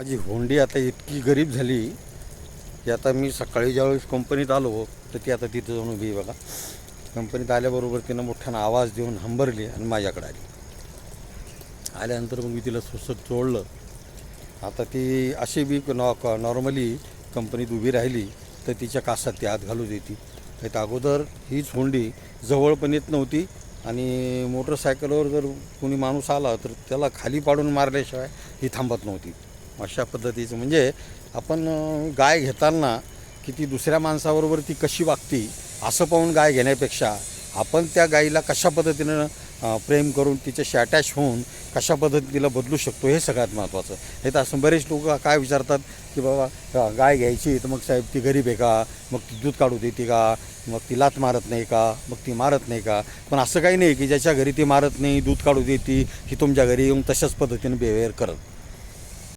माझी होंडी आता इतकी गरीब झाली की आता मी सकाळी ज्यावेळेस कंपनीत आलो तर ती आता तिथं जाऊन उभी बघा. कंपनीत आल्याबरोबर तिनं मोठ्यानं आवाज देऊन हंबरली आणि माझ्याकडे आली. आल्यानंतर मग मी तिला सुसत जोडलं. आता ती अशी बी नॉ नॉर्मली कंपनीत उभी राहिली तर तिच्या कासात ती आत घालू देते. तर अगोदर हीच होंडी जवळ पण येत नव्हती आणि मोटरसायकलवर जर कोणी माणूस आला तर त्याला खाली पाडून मारल्याशिवाय ही थांबत नव्हती. अशा पद्धतीचं. म्हणजे आपण गाय घेताना की ती दुसऱ्या माणसाबरोबर ती कशी वागती असं पाहून गाय घेण्यापेक्षा आपण त्या गायीला कशा पद्धतीनं प्रेम करून तिच्याशी अटॅच होऊन कशा पद्धतीला बदलू शकतो हे सगळ्यात महत्त्वाचं. हे तर असं बरेच लोक काय विचारतात की बाबा गाय घ्यायची तर मग साहेब ती गरीब आहे का? मग ती दूध काढू देते का? मग ती लात मारत नाही का? मग ती मारत नाही का? पण असं काही नाही की ज्याच्या घरी ती मारत नाही दूध काढू देते ही तुमच्या घरी येऊन तशाच पद्धतीने बिहेवियर करत.